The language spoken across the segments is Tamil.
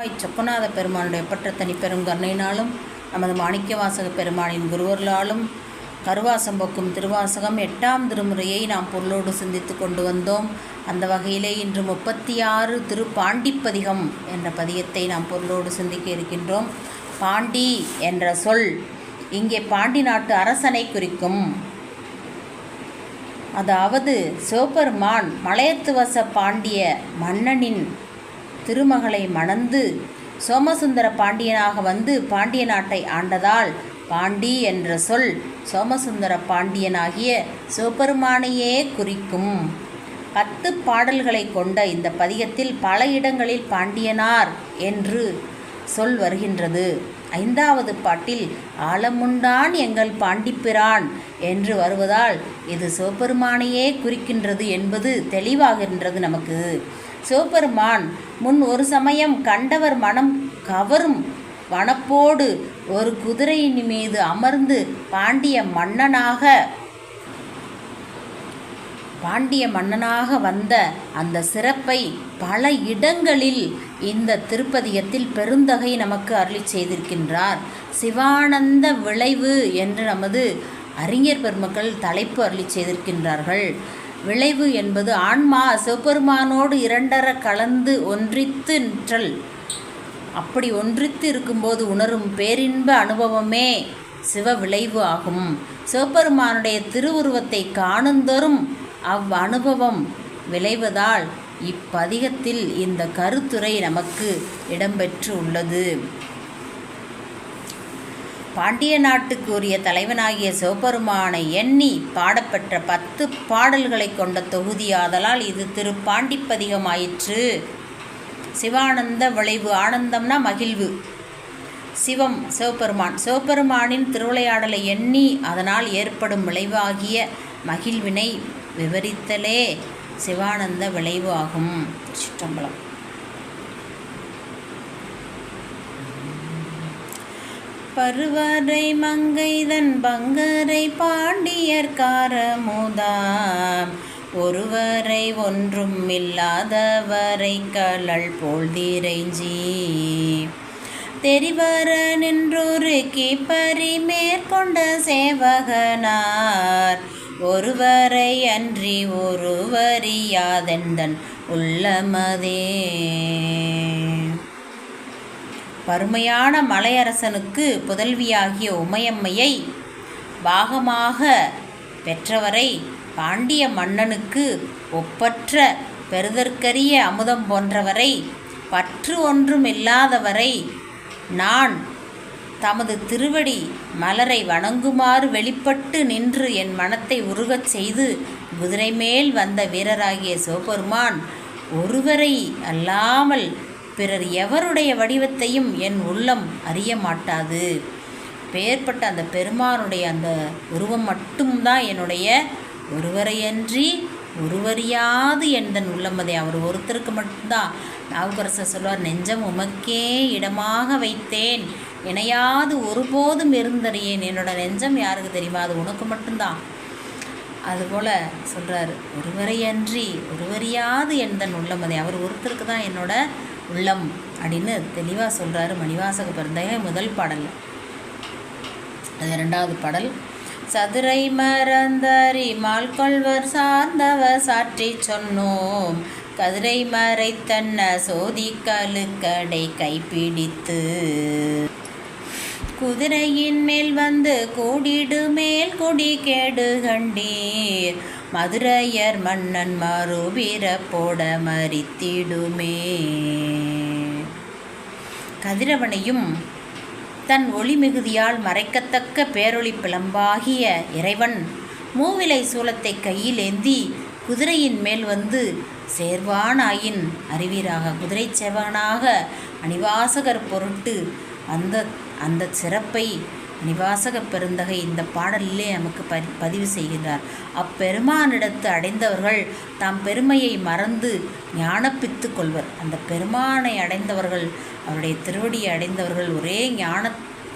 சொக்கநாத பெருமானுடைய பற்ற தனிப்பெரும் கருணையினாலும் நமது மாணிக்கவாசக பெருமானின் குருவர்களாலும் கருவாசம் போக்கும் திருவாசகம் எட்டாம் திருமுறையை நாம் பொருளோடு சிந்தித்து கொண்டு வந்தோம். அந்த வகையிலே இன்று முப்பத்தி ஆறு திரு பாண்டிப்பதிகம் என்ற பதிகத்தை நாம் பொருளோடு சிந்திக்க இருக்கின்றோம். பாண்டி என்ற சொல் இங்கே பாண்டி நாட்டு அரசனை குறிக்கும். அதாவது சிவபெருமான் மலையத்துவச பாண்டிய மன்னனின் திருமகளை மணந்து சோமசுந்தர பாண்டியனாக வந்து பாண்டிய நாட்டை ஆண்டதால் பாண்டி என்ற சொல் சோமசுந்தர பாண்டியனாகிய சிவபெருமானையே குறிக்கும். பத்து பாடல்களை கொண்ட இந்த பதிகத்தில் பல இடங்களில் பாண்டியனார் என்று சொல் வருகின்றது. ஐந்தாவது பாட்டில் ஆலமுண்டான் எங்கள் பாண்டிப்பிரான் என்று வருவதால் இது சிவபெருமானையே குறிக்கின்றது என்பது தெளிவாகின்றது நமக்கு. சிவபெருமான் முன் ஒரு சமயம் கண்டவர் மனம் கவரும் வனப்போடு ஒரு குதிரையின் மீது அமர்ந்து பாண்டிய மன்னனாக பாண்டிய மன்னனாக வந்த அந்த சிறப்பை பல இடங்களில் இந்த திருப்பதியத்தில் பெருந்தகை நமக்கு அருளி செய்திருக்கின்றார். சிவானந்த விளைவு என்று நமது அறிஞர் பெருமக்கள் தலைப்பு அருளி செய்திருக்கின்றார்கள். விளைவு என்பது ஆன்மா சிவபெருமானோடு இரண்டர கலந்து ஒன்றித்து நிற்றல். அப்படி ஒன்றித்து இருக்கும்போது உணரும் பேரின்ப அனுபவமே சிவ விளைவு ஆகும். சிவபெருமானுடைய திருவுருவத்தை காணுந்தோறும் அவ் அனுபவம் விளைவதால் இப்பதிகத்தில் இந்த கருத்துரை நமக்கு இடம்பெற்று உள்ளது. பாண்டிய நாட்டுக்கு உரிய தலைவனாகிய சிவபெருமானை எண்ணி பாடப்பெற்ற பத்து பாடல்களை கொண்ட தொகுதி ஆதலால் இது திரு பாண்டிப்பதிகமாயிற்று சிவானந்த விளைவு ஆனந்தம்னா மகிழ்வு. சிவம் சிவபெருமான். சிவபெருமானின் திருவிளையாடலை எண்ணி அதனால் ஏற்படும் விளைவாகிய மகிழ்வினை விவரித்தலே சிவானந்த விளைவு ஆகும். சிற்றம்பலம். பருவரை மங்கைதன் பங்கரை பாண்டியர் காரமுதாம். ஒருவரை ஒன்றும் இல்லாதவரை கலள் போல் திரைஞ்சி. தெரிவர நின்றொரு கிப்பறி மேற்கொண்ட சேவகனார். ஒருவரை அன்றி ஒருவரியாதெந்தன் உள்ளமதே. பருமையான மலையரசனுக்கு புதல்வியாகிய உமையம்மையை பாகமாக பெற்றவரை பாண்டிய மன்னனுக்கு ஒப்பற்ற பெருதற்கரிய அமுதம் போன்றவரை பற்று ஒன்றும் இல்லாதவரை நான் தமது திருவடி மலரை வணங்குமாறு வெளிப்பட்டு நின்று என் மனத்தை உருகச் செய்து குதிரை மேல் வந்த வீரராகிய சிவபெருமான் ஒருவரை அல்லாமல் பிறர் எவருடைய வடிவத்தையும் என் உள்ளம் அறிய மாட்டாது பேர்பட்ட அந்த பெருமானுடைய அந்த உருவம் மட்டும்தான் என்னுடைய ஒருவரையன்றி ஒருவரியாது எந்தன் உள்ளமதே அவர் ஒருத்தருக்கு மட்டும்தான். நாவுக்கரசர் சொல்வார் நெஞ்சம் உமக்கே இடமாக வைத்தேன். இணையாது ஒருபோதும் இருந்தறியேன். என்னோட நெஞ்சம் யாருக்கு தெரியுமா? அது உனக்கு மட்டும்தான். அதுபோல் சொல்கிறார் ஒருவரையன்றி ஒருவரியாது எந்தன் உள்ளமதே அவர் ஒருத்தருக்கு தான் என்னோட உள்ளம் அப்படின்னு தெளிவாக சொல்கிறாரு மணிவாசக பிறந்தகை முதல் பாடல். அது ரெண்டாவது பாடல். சதுரை மறந்தறி மால்கொள்வர் சார்ந்தவர் சாற்றி சொன்னோம். கதிரை மறைத்தன்ன சோதி கழுக்கடை கைப்பிடித்து. குதிரையின் மேல் வந்து கூடிடு மேல் கொடி கேடு கண்டீர். மதுரையர் மன்னன் மறுபீர போட மறித்திடுமே. கதிரவனையும் தன் ஒளி மிகுதியால் மறைக்கத்தக்க பேரொளி பிளம்பாகிய இறைவன் மூவிலை சூலத்தை கையில் ஏந்தி குதிரையின் மேல் வந்து சேர்வானாயின் அறிவீராக குதிரை செவனாக அணிவாசகர் பொருட்டு அந்த அந்த சிறப்பை நிவாசக பெருந்தகை இந்த பாடலிலே நமக்கு ப பதிவு செய்கின்றார். அப்பெருமானிடத்து அடைந்தவர்கள் தாம் பெருமையை மறந்து ஞானப்பித்து கொள்வர். அந்த பெருமானை அடைந்தவர்கள் அவருடைய திருவடியை அடைந்தவர்கள் ஒரே ஞான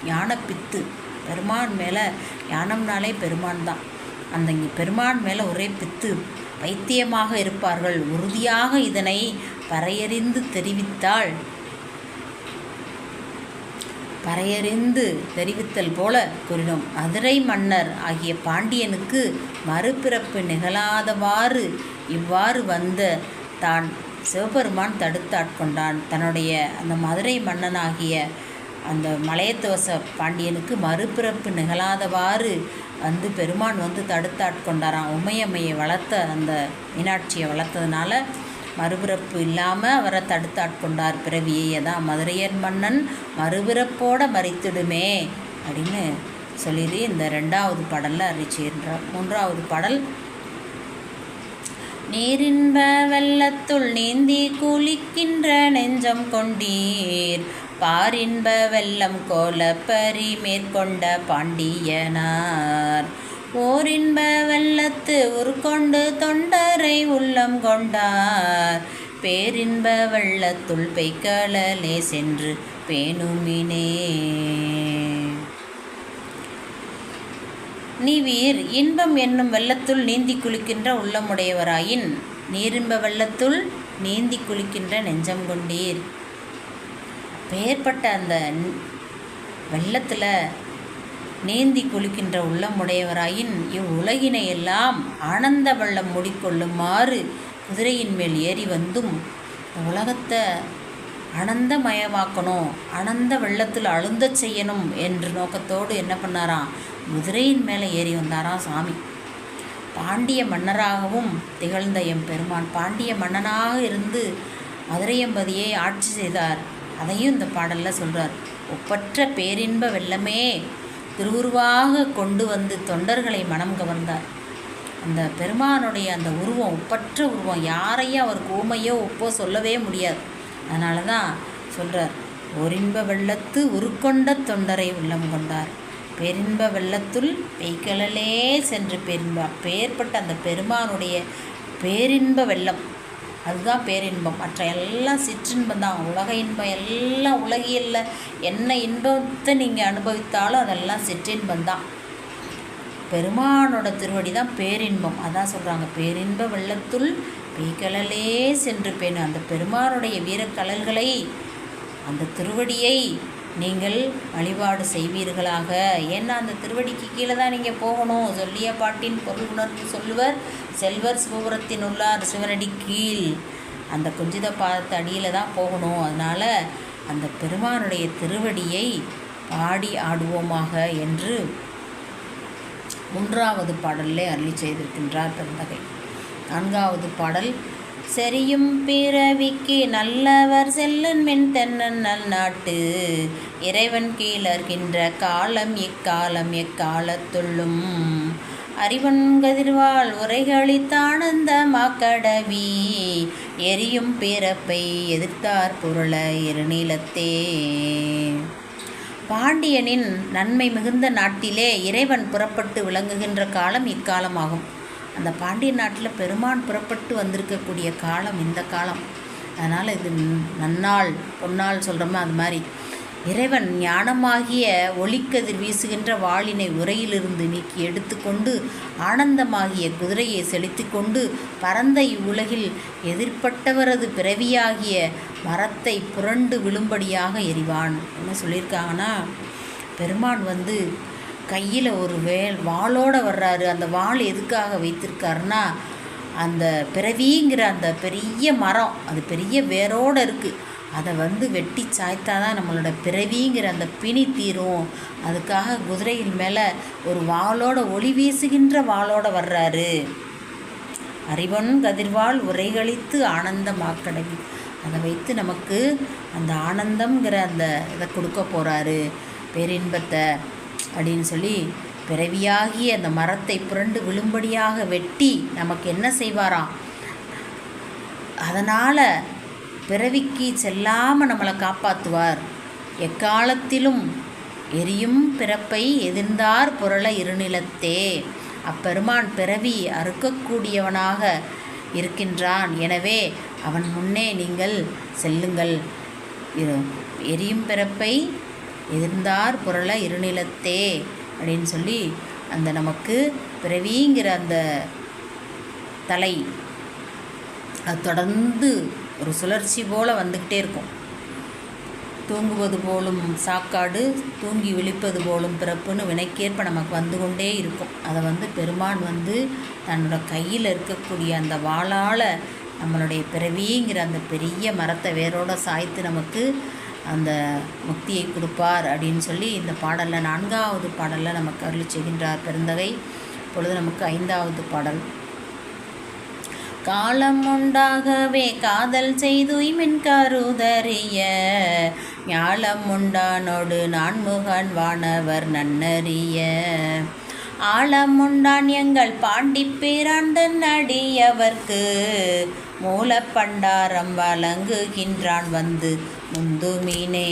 ஞானப்பித்து. பெருமான் மேலே ஞானம்னாலே பெருமான் தான். அந்த பெருமான் மேலே ஒரே பித்து. பைத்தியமாக இருப்பார்கள். உறுதியாக இதனை பறையறிந்து தெரிவித்தால் பறையறிந்து தெரிவித்தல் போல கூறினோம். மதுரை மன்னர் ஆகிய பாண்டியனுக்கு மறுபிறப்பு நிகழாதவாறு இவ்வாறு வந்த தான் சிவபெருமான் தடுத்தாட்கொண்டான் தன்னுடைய அந்த மதுரை மன்னனாகிய அந்த மலையத்துவச பாண்டியனுக்கு மறுபிறப்பு நிகழாதவாறு வந்து பெருமான் வந்து தடுத்தாட்கொண்டாராம் உமையம்மையை வளர்த்த அந்த மீனாட்சியை வளர்த்ததுனால மறுபிறப்பு இல்லாமல் அவரை தடுத்தாட்கொண்டார் பிறவியை அதான் மதுரையர் மன்னன் மறுபிறப்போட மறித்திடுமே அப்படின்னு சொல்லிடு இந்த ரெண்டாவது பாடலில் அறிச்சின்றார் மூன்றாவது பாடல் நீரின்ப வெள்ளத்துள் நீந்தி குளிக்கின்ற நெஞ்சம் கொண்டீர். பாரின்ப வெள்ளம் கோலப்பரி மேற்கொண்ட பாண்டியனார். ஓரின்ப வெள்ளத்து உருக்கொண்டு தொண்டரை உள்ளம் கொண்டார். பேரின்ப வெள்ளத்துள் பெய்கடலே சென்று பேணுமினே. நீவீர் இன்பம் என்னும் வெள்ளத்துள் நீந்தி குளிக்கின்ற உள்ளமுடையவராயின் நீரின்ப வெள்ளத்துள் நீந்தி குளிக்கின்ற நெஞ்சம் கொண்டீர். பெயர்பட்ட அந்த வெள்ளத்தில் நீந்தி குளிக்கின்ற உள்ளமுடையவராயின் இவ்வுலகினை எல்லாம் ஆனந்த வெள்ளம் மூடிக்கொள்ளுமாறு குதிரையின் மேல் ஏறி வந்தும் உலகத்தை அனந்தமயமாக்கணும் அனந்த வெள்ளத்தில் அழுந்தச் செய்யணும் என்ற நோக்கத்தோடு என்ன பண்ணாராம்? குதிரையின் மேலே ஏறி வந்தாராம் சாமி. பாண்டிய மன்னராகவும் திகழ்ந்த எம் பெருமான் பாண்டிய மன்னனாக இருந்து மதுரையம்பதியை ஆட்சி செய்தார். அதையும் இந்த பாடலில் சொல்கிறார் ஒப்பற்ற பேரின்ப வெள்ளமே திருவுருவாக கொண்டு வந்து தொண்டர்களை மனம் கவர்ந்தார். அந்த பெருமானுடைய அந்த உருவம் ஒப்பற்ற உருவம் யாரையும் அவர் ஊமையோ ஒப்போ சொல்லவே முடியாது. அதனால தான் சொல்கிறார் ஒரின்ப வெள்ளத்து உருக்கொண்ட தொண்டரை உள்ளம் கொண்டார். பெரின்ப வெள்ளத்துள் பெய்கழலே சென்று பேரின்ப பேர்பட்ட அந்த பெருமானுடைய பேரின்ப வெள்ளம். அதுதான் பேரின்பம். மற்ற எல்லாம் சிற்றின்பம் தான். உலக இன்பம் எல்லாம் உலகியல்ல என்ன இன்பத்தை நீங்கள் அனுபவித்தாலும் அதெல்லாம் சிற்றின்பம் தான். பெருமானோட திருவடி தான் பேரின்பம். அதான் சொல்கிறாங்க பேரின்ப வெள்ளத்துள் பெய்கழலே சென்று பேணு அந்த பெருமானுடைய வீரக்கலல்களை அந்த திருவடியை நீங்கள் வழிபாடு செய்வீர்களாக? ஏன்னா அந்த திருவடிக்கு கீழே தான் நீங்கள் போகணும். சொல்லிய பாட்டின் பொருள் உணர்ந்து சொல்லுவர். செல்வர் சிவபுரத்தின் உள்ளார் சிவனடி கீழ். அந்த குஞ்சித பாதத்து அடியில் தான் போகணும். அதனால் அந்த பெருமானுடைய திருவடியை பாடி ஆடுவோமாக என்று மூன்றாவது பாடலே அருளி செய்திருக்கின்றார் பெருந்தகை. நான்காவது பாடல் செரியும் பிறவிக்கு நல்லவர் செல்லன் மென் தென்னன் நல் நாட்டு இறைவன் கீழர்கின்ற காலம் இக்காலம் எக்காலத்துள்ளும் அறிவன் கதிர்வாள் உரைகளித்தானந்த மாக்கடவி எரியும் பிறப்பை எதிர்த்தார் பொருள இருநிலத்தே. பாண்டியனின் நன்மை மிகுந்த நாட்டிலே இறைவன் புறப்பட்டு விளங்குகின்ற காலம் இக்காலமாகும். அந்த பாண்டிய நாட்டில் பெருமான் புறப்பட்டு வந்திருக்கக்கூடிய காலம் இந்த காலம். அதனால் இது நன்னாள் பொன்னாள் சொல்கிறோமோ அது மாதிரி. இறைவன் ஞானமாகிய ஒளிக்கதிர் வீசுகின்ற வாளினை உரையிலிருந்து நீக்கி எடுத்துக்கொண்டு ஆனந்தமாகிய குதிரையை செலுத்தி கொண்டு பரந்த இவ்வுலகில் எதிர்ப்பட்டவரது பிறவியாகிய மரத்தை புரண்டு விழும்படியாக எரிவான். என்ன சொல்லியிருக்காங்கன்னா பெருமான் வந்து கையில் ஒரு வேல் வாளோடு வர்றாரு. அந்த வாள் எதுக்காக வைத்திருக்காருன்னா அந்த பிறவிங்கிற அந்த பெரிய மரம் அது பெரிய வேரோடு இருக்குது அதை வந்து வெட்டி சாய்த்தா தான் நம்மளோட பிறவிங்கிற அந்த பிணி தீரும். அதுக்காக குதிரையின் மேலே ஒரு வாளோட ஒளி வீசுகின்ற வாளோட வர்றாரு. அறிவன் கதிர்வாள் உரைகளித்து ஆனந்தமாக்கடவி. அதை வைத்து நமக்கு அந்த ஆனந்தம்ங்கிற அந்த இதை கொடுக்க போகிறாரு பேரின்பத்தை அப்படின்னு சொல்லி பிறவியாகி அந்த மரத்தை புரண்டு விழும்படியாக வெட்டி நமக்கு என்ன செய்வாராம்? அதனால் பிறவிக்கு செல்லாமல் நம்மளை காப்பாற்றுவார் எக்காலத்திலும் எரியும் பிறப்பை எதிர்ந்தார் புரள இருநிலத்தே. அப்பெருமான் பிறவி அறுக்கக்கூடியவனாக இருக்கின்றான். எனவே அவன் முன்னே நீங்கள் செல்லுங்கள். எரியும் பிறப்பை எதிர்ந்தார் புரள இருநிலத்தே அப்படின்னு சொல்லி அந்த நமக்கு பிறவிங்கிற அந்த தலை அது தொடர்ந்து ஒரு சுழற்சி போல் வந்துக்கிட்டே இருக்கும். தூங்குவது போலும் சாக்காடு தூங்கி விழிப்பது போலும் பிறப்புன்னு வினைக்கேற்ப நமக்கு வந்து கொண்டே இருக்கும். அதை வந்து பெருமான் வந்து தன்னோட கையில் இருக்கக்கூடிய அந்த வாளால் நம்மளுடைய பிறவிங்கிற அந்த பெரிய மரத்தை வேரோட சாய்த்து நமக்கு அந்த முக்தியை கொடுப்பார் அப்படின்னு சொல்லி இந்த பாடலில் நான்காவது பாடலில் நமக்கு அருள் செய்கின்றார் பெருந்தகை. இப்பொழுது நமக்கு ஐந்தாவது பாடல். காலம் உண்டாகவே காதல் செய்துய்மின் கருதறிய ஞாலம் உண்டானோடு நான்முகன் வானவர் நன்னறிய. ஆழம் உண்டான் எங்கள் பாண்டிப்பிராண்டன் அடியவர்க்கு மூலப்பண்டாரம் வழங்குகின்றான் வந்து முந்துமினே.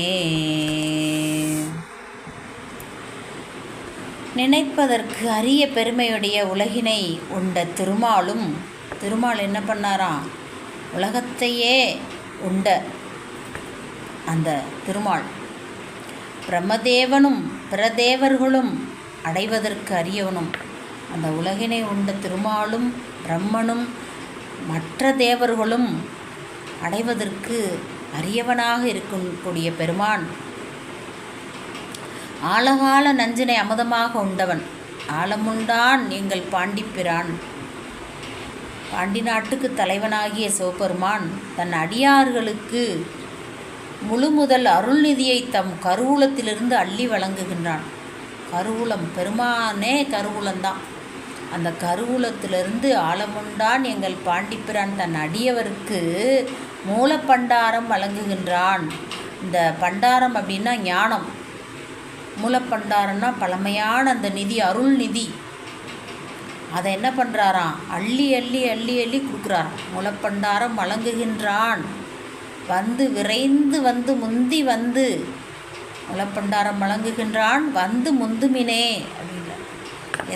நினைப்பதற்கு அரிய பெருமையுடைய உலகினை உண்ட திருமாலும் திருமால் என்ன பண்ணாராம் உலகத்தையே உண்ட அந்த திருமால். பிரம்மதேவனும் பிரதேவர்களும் அடைவதற்கு அரியவனும். அந்த உலகினை உண்ட திருமாலும் பிரம்மனும் மற்ற தேவர்களும் அடைவதற்கு அரியவனாக இருக்கக்கூடிய பெருமான். ஆழகால நஞ்சினை அமுதமாக உண்டவன். ஆழமுண்டான் எங்கள் பாண்டிப்பிரான். பாண்டி நாட்டுக்கு தலைவனாகிய சிவபெருமான் தன் அடியார்களுக்கு முழு முதல் அருள்நிதியை தம் கருவூலத்திலிருந்து அள்ளி வழங்குகின்றான். கருவூலம் பெருமானே கருவூலம்தான் அந்த கருவூலத்திலிருந்து ஆழமுண்டான் எங்கள் பாண்டிப்பிரான் தன் அடியவருக்கு மூலப்பண்டாரம் வழங்குகின்றான். இந்த பண்டாரம் அப்படின்னா ஞானம். மூலப்பண்டாரம்னா பழமையான அந்த நிதி அருள் நிதி. அதை என்ன பண்ணுறாராம் அள்ளி அள்ளி அள்ளி அள்ளி கொடுக்குறாராம். முளப்பண்டாரம் வழங்குகின்றான். வந்து விரைந்து வந்து முந்தி வந்து முளப்பண்டாரம் வழங்குகின்றான். வந்து முந்துமினே அப்படின்ற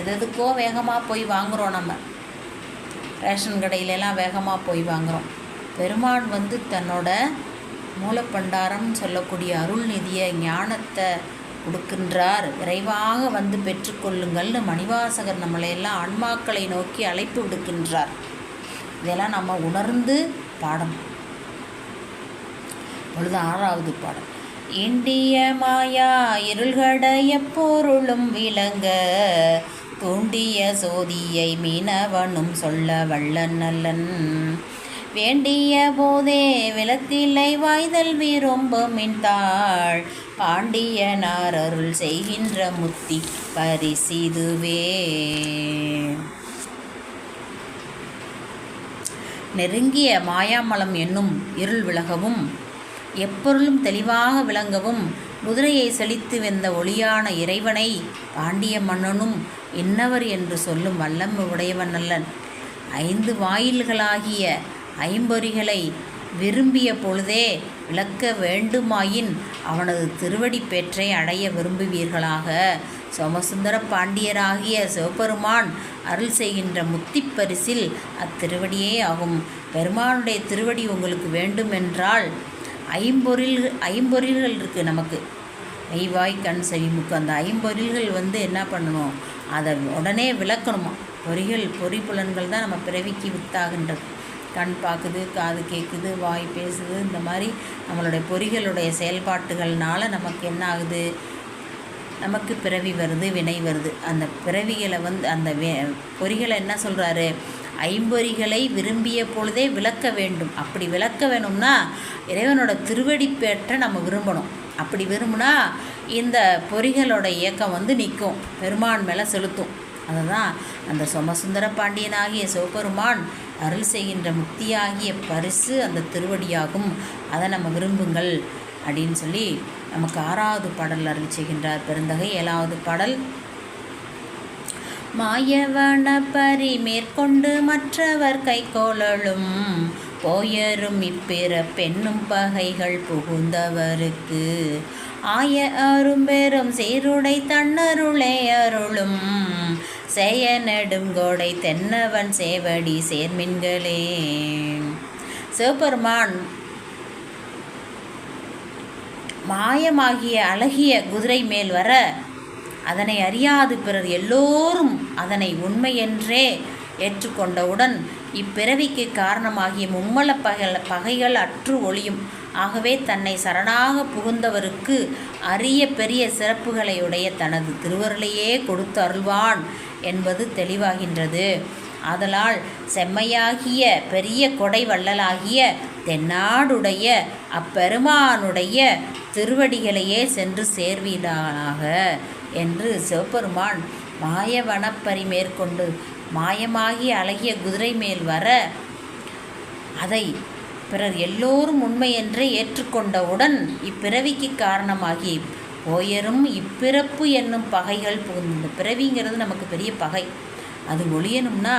எதுக்கோ வேகமாக போய் வாங்குகிறோம் நம்ம. ரேஷன் கடையிலெல்லாம் வேகமாக போய் வாங்குகிறோம் பெருமான் வந்து தன்னோட மூலப்பண்டாரம் சொல்லக்கூடிய அருள்நிதியை ஞானத்தை கொடுக்கின்றார். விரைவாக வந்து பெற்றுக்கொள்ளுங்கள்னு மணிவாசகர் நம்மளையெல்லாம் ஆன்மாக்களை நோக்கி அழைப்பு விடுக்கின்றார். இதெல்லாம் நம்ம உணர்ந்து பாடணும். பொழுது ஆறாவது பாடம் இண்டிய மாயா இருள்கடைய பொருளும் விளங்க தூண்டிய சோதியை மீனவனும் சொல்ல வல்லன் நல்லன். வேண்டிய போதே விளத்தில்லை வாய்தல் விரும்புமின் மின்தாள். பாண்டியனார் அருள் செய்கின்ற முத்தி பரிசிதுவே. நெருங்கிய மாயாமலம் என்னும் இருள் விலகவும் எப்பொருளும் தெளிவாக விளங்கவும் குதிரையை செழித்து வெந்த ஒளியான இறைவனை பாண்டிய மன்னனும் என்னவர் என்று சொல்லும் வல்லமை உடையவன் அல்லன். ஐந்து வாயில்களாகிய ஐம்பொறிகளை விரும்பிய பொழுதே விளக்க வேண்டுமாயின் அவனது திருவடி பெற்றை அடைய விரும்புவீர்களாக. சோமசுந்தர பாண்டியராகிய சிவபெருமான் அருள் செய்கின்ற முத்திப் பரிசில் அத்திருவடியே ஆகும். பெருமானுடைய திருவடி உங்களுக்கு வேண்டுமென்றால் ஐம்பொறில் ஐம்பொறில்கள் இருக்குது நமக்கு. மெய்வாய் கண் செவிமுக்கு அந்த ஐம்பொறில்கள் வந்து என்ன பண்ணணும்? அதை உடனே விளக்கணுமா? பொறிகள் பொறி புலன்கள் தான் நம்ம பிறவிக்கு வித்தாகின்றது. கண் பார்க்குது காது கேட்குது வாய் பேசுது. இந்த மாதிரி நம்மளுடைய பொறிகளுடைய செயல்பாட்டுகள்னால நமக்கு என்ன ஆகுது? நமக்கு பிறவி வருது வினை வருது. அந்த பிறவிகளை வந்து அந்த வே பொறிகளை என்ன சொல்கிறாரு ஐம்பொறிகளை விரும்பிய பொழுதே விளக்க வேண்டும். அப்படி விளக்க வேணும்னா இறைவனோட திருவடி நம்ம விரும்பணும். அப்படி விரும்புனா இந்த பொறிகளோட இயக்கம் வந்து நிற்கும். பெருமான் மேலே செலுத்தும். அதுதான் அந்த சோமசுந்தர பாண்டியனாகிய சிவபெருமான் அருள் செய்கின்ற முக்தியாகிய பரிசு அந்த திருவடியாகும். அதை நம்ம விரும்புங்கள் அப்படின்னு சொல்லி நமக்கு ஆறாவது பாடல் அருள் செய்கின்றார் பெருந்தகை. ஏழாவது பாடல் மாயவன பரி மேற்கொண்டு மற்றவர் கைகோளலும் போயரும் இப்பிற பெண்ணும் பகைகள் புகுந்தவருக்கு. ஆய அரும்பெரும் சீருடை தன்னருளே அருளும் செய்ய நெடுங்கோடை தென்னவன் சேவடி சேர்மின்களே. சிவபெருமான் மாயமாகிய அழகிய குதிரை மேல் வர அதனை அறியாது பிறர் எல்லோரும் அதனை உண்மையென்றே ஏற்றுக்கொண்டவுடன் இப்பிறவிக்கு காரணமாகிய மும்மல பகல் பகைகள் அற்று ஒளியும். ஆகவே தன்னை சரணாக புகுந்தவருக்கு அரிய பெரிய சிறப்புகளையுடைய தனது திருவருளையே கொடுத்து அருள்வான் என்பது தெளிவாகின்றது. ஆதலால் செம்மையாகிய பெரிய கொடை வள்ளலாகிய தென்னாடுடைய அப்பெருமானுடைய திருவடிகளையே சென்று சேர்வீர்களாக என்று சிவபெருமான் மாயவனப்பரி மேற்கொண்டு மாயமாகி அழகிய குதிரை மேல் வர அதை பிறர் எல்லோரும் உண்மையென்றே ஏற்றுக்கொண்டவுடன் இப்பிறவிக்கு காரணமாகி ஓயரும் இப்பிறப்பு என்னும் பகைகள் புகுந்தது பிறவிங்கிறது நமக்கு பெரிய பகை. அது ஒழியணும்னா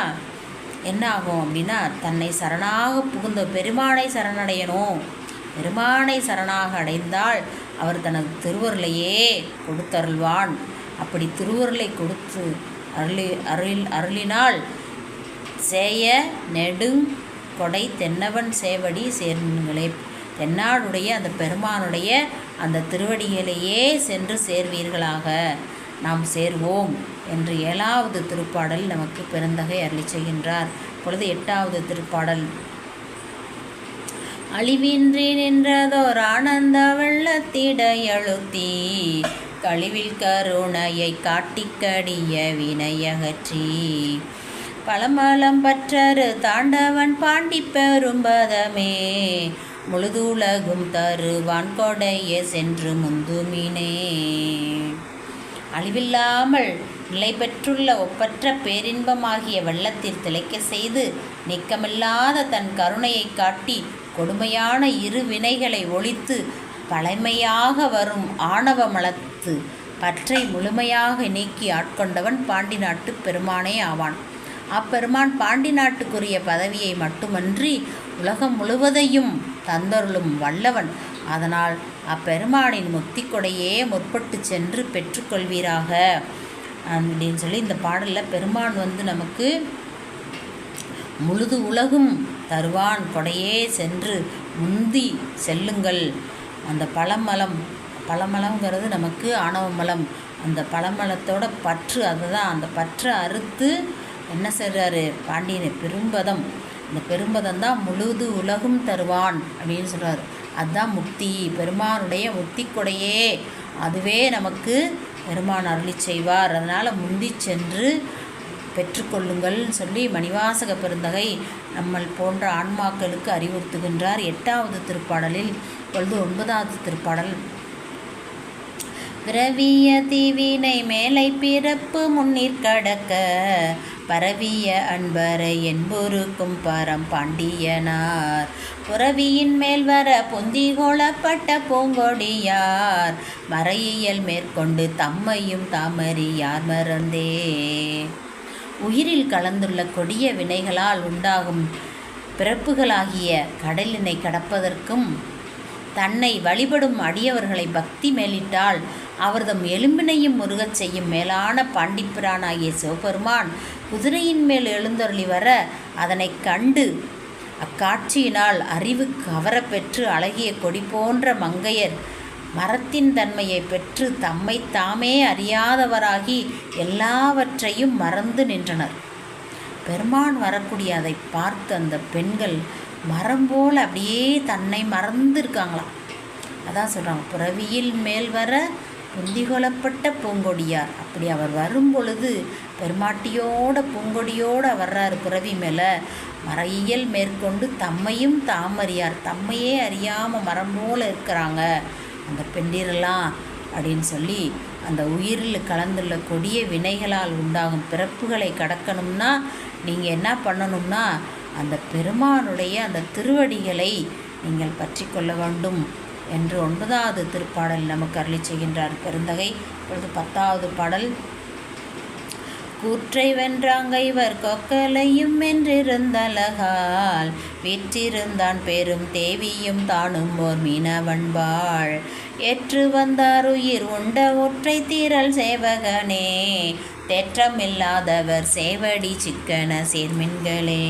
என்ன ஆகும் அப்படின்னா தன்னை சரணாக புகுந்த பெருமானை சரணடையணும். பெருமானை சரணாக அடைந்தால் அவர் தனது திருவருளையே கொடுத்தருள்வான். அப்படி திருவருளை கொடுத்து அருளி அருள் அருளினால் சேய நெடுங் கொடை தென்னவன் சேவடி சேர்ந்தீங்களே தென்னாடுடைய அந்த பெருமானுடைய அந்த திருவடிகளையே சென்று சேர்வீர்களாக. நாம் சேர்வோம் என்று ஏழாவது திருப்பாடல் நமக்கு பெருந்தகை அருளி செய்கின்றார். பொழுது எட்டாவது திருப்பாடல். அழிவின்றி நின்றதோர் ஆனந்த வெள்ளத்திடையழுத்தி கழிவில் கருணையை காட்டிக்கடிய வினையகற்றி பழமலம் பற்றரு தாண்டவன் பாண்டி பெரும்பதமே முழுதுலகும் தருவான் கொடைய சென்று முந்துமினே. அழிவில்லாமல் நிலை பெற்றுள்ள ஒப்பற்ற பேரின்பமாகிய வெள்ளத்தில் திளைக்க செய்து நீக்கமில்லாத தன் கருணையை காட்டி கொடுமையான இரு வினைகளை ஒழித்து பழமையாக வரும் ஆணவ மலத்து பற்றை முழுமையாக நீக்கி ஆட்கொண்டவன் பாண்டி நாட்டு பெருமானே ஆவான். அப்பெருமான் பாண்டி நாட்டுக்குரிய பதவியை மட்டுமன்றி உலகம் முழுவதையும் தந்தருளும் வல்லவன். அதனால் அப்பெருமானின் முக்தி கொடையே முற்பட்டு சென்று பெற்றுக்கொள்வீராக. அப்படின்னு சொல்லி இந்த பாடலில் பெருமான் வந்து நமக்கு முழுது உலகும் தருவான். கொடையே சென்று முந்தி செல்லுங்கள். அந்த பழமலம் பழமலம்ங்கிறது நமக்கு ஆணவ மலம். அந்த பழமலத்தோட பற்று அதுதான். அந்த பற்றை அறுத்து என்ன செய்கிறாரு பாண்டியனை பெரும்பதம். இந்த பெரும்பதம் தான் முழுது உலகும் தருவான் அப்படின்னு சொல்கிறார் அதுதான் முக்தி. பெருமானுடைய முக்தி கொடையே அதுவே நமக்கு பெருமான் அருளி செய்வார். அதனால் முந்தி சென்று பெற்றுக்கொள்ளுங்கள்னு சொல்லி மணிவாசக பெருந்தகை நம்மள் போன்ற ஆன்மாக்களுக்கு அறிவுறுத்துகின்றார். எட்டாவது திருப்பாடலில் இப்பொழுது ஒன்பதாவது திருப்பாடல். பிறவிய தீவினை மேலை பிறப்பு முன்னிற் கடக்க பரவிய அன்பரை என்பொருக்கும் பரம் பாண்டியனார். புறவியின் மேல் வர பொந்தி கொளப்பட்ட பூங்கொடியார். மறையியல் மேற்கொண்டு தம்மையும் தாமறியார் மறந்தே? உயிரில் கலந்துள்ள கொடிய வினைகளால் உண்டாகும் பிறப்புகளாகிய கடலினை கடப்பதற்கும் தன்னை வழிபடும் அடியவர்களை பக்தி மேலிட்டால் அவர்தம் எலும்பினையும் முருகச் செய்யும் மேலான பாண்டிப்பிரானாகிய சிவபெருமான் குதிரையின் மேல் எழுந்தருளி வர அதனை கண்டு அக்காட்சியினால் அறிவு கவரப்பெற்று அழகிய கொடி போன்ற மங்கையர் மரத்தின் தன்மையை பெற்று தம்மை தாமே அறியாதவராகி எல்லாவற்றையும் மறந்து நின்றனர். பெருமான் வரக்கூடிய அதை பார்த்து அந்த பெண்கள் மரம் போல் அப்படியே தன்னை மறந்து இருக்காங்களாம். அதான் சொல்கிறாங்க புறவியில் மேல் வர புந்திகொலப்பட்ட பூங்கொடியார். அப்படி அவர் வரும்பொழுது பெருமாட்டியோட பூங்கொடியோடு வர்றார் பிறவி மேலே. மறையியல் மேற்கொண்டு தம்மையும் தாமறியார். தம்மையே அறியாமல் மரம் போல் இருக்கிறாங்க. அந்த பெண்டிரெல்லாம் அப்படின்னு சொல்லி அந்த உயிரில் கலந்துள்ள கொடிய வினைகளால் உண்டாகும் பிறப்புகளை கடக்கணும்னா நீங்கள் என்ன பண்ணணும்னா அந்த பெருமானுடைய அந்த திருவடிகளை நீங்கள் பற்றி கொள்ள வேண்டும். என்று ஒன்பதாவது திருப்பாடல் நமக்கு அருளி செய்கின்றார். பெருந்தகை இப்பொழுது பத்தாவது பாடல். கூற்றை வென்றாங்கைவர் கொக்கலையும் என்றிருந்தலகால் வீற்றிருந்தான் பெரும் தேவியும் தானும் ஓர் மீனவன்பாள் ஏற்று வந்தார் உயிர் உண்ட ஒற்றை தீரல் சேவகனே. தேற்றமில்லாதவர் சேவடி சிக்கன சேர்மின்களே.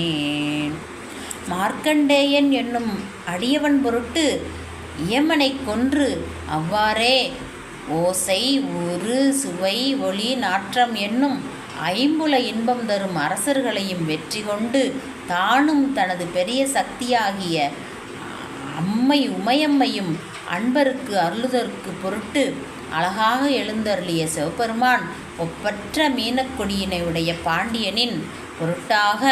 மார்க்கண்டேயன் என்னும் அடியவன் பொருட்டு இயமனை கொன்று அவ்வாறே ஓசை ஒரு சுவை ஒளி நாற்றம் என்னும் ஐம்புல இன்பம் தரும் அரசர்களையும் வெற்றி கொண்டு தானும் தனது பெரிய சக்தியாகிய அம்மை உமையம்மையும் அன்பருக்கு அருளுதற்கு பொருட்டு அழகாக எழுந்தருளிய சிவபெருமான் ஒப்பற்ற மீனக்கொடியினை உடைய பாண்டியனின் பொருட்டாக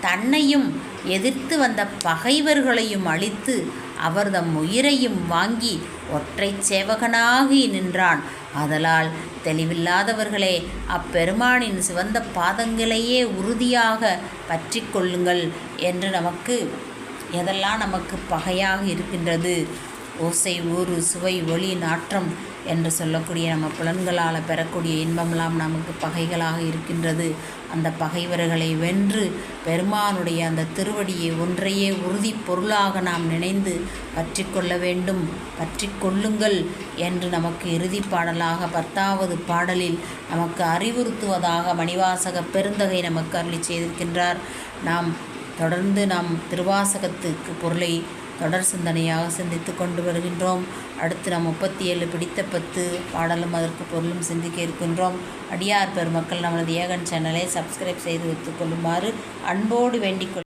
தன்னையும் எதிர்த்து வந்த பகைவர்களையும் அழித்து அவர்தம் உயிரையும் வாங்கி ஒற்றை சேவகனாகி நின்றான். அதலால் தெளிவில்லாதவர்களே அப்பெருமானின் சிவந்த பாதங்களையே உறுதியாக பற்றி கொள்ளுங்கள் என்று நமக்கு எதெல்லாம் நமக்கு பகையாக இருக்கின்றது? ஓசை ஊறு சுவை ஒளி நாற்றம் என்று சொல்லக்கூடிய நம்ம புலன்களால் பெறக்கூடிய இன்பமெல்லாம் நமக்கு பகைகளாக இருக்கின்றது. அந்த பகைவர்களை வென்று பெருமானுடைய அந்த திருவடியை ஒன்றையே உறுதி பொருளாக நாம் நினைந்து பற்றி கொள்ள வேண்டும். பற்றி கொள்ளுங்கள் என்று நமக்கு இறுதி பாடலாக பத்தாவது பாடலில் நமக்கு அறிவுறுத்துவதாக மணிவாசக பெருந்தகை நமக்கு அருளி செய்திருக்கின்றார். நாம் தொடர்ந்து நாம் திருவாசகத்துக்கு பொருளை தொடர் சிந்தனையாக சிந்தித்து கொண்டு வருகின்றோம். அடுத்து நாம் முப்பத்தி ஏழு பிடித்த பத்து பாடலும் அதற்கு பொருளும் சிந்திக்க இருக்கின்றோம். அடியார் பெருமக்கள் நமது ஏகன் சேனலை சப்ஸ்கிரைப் செய்து வைத்துக் கொள்ளுமாறு அன்போடு வேண்டிக்கொள்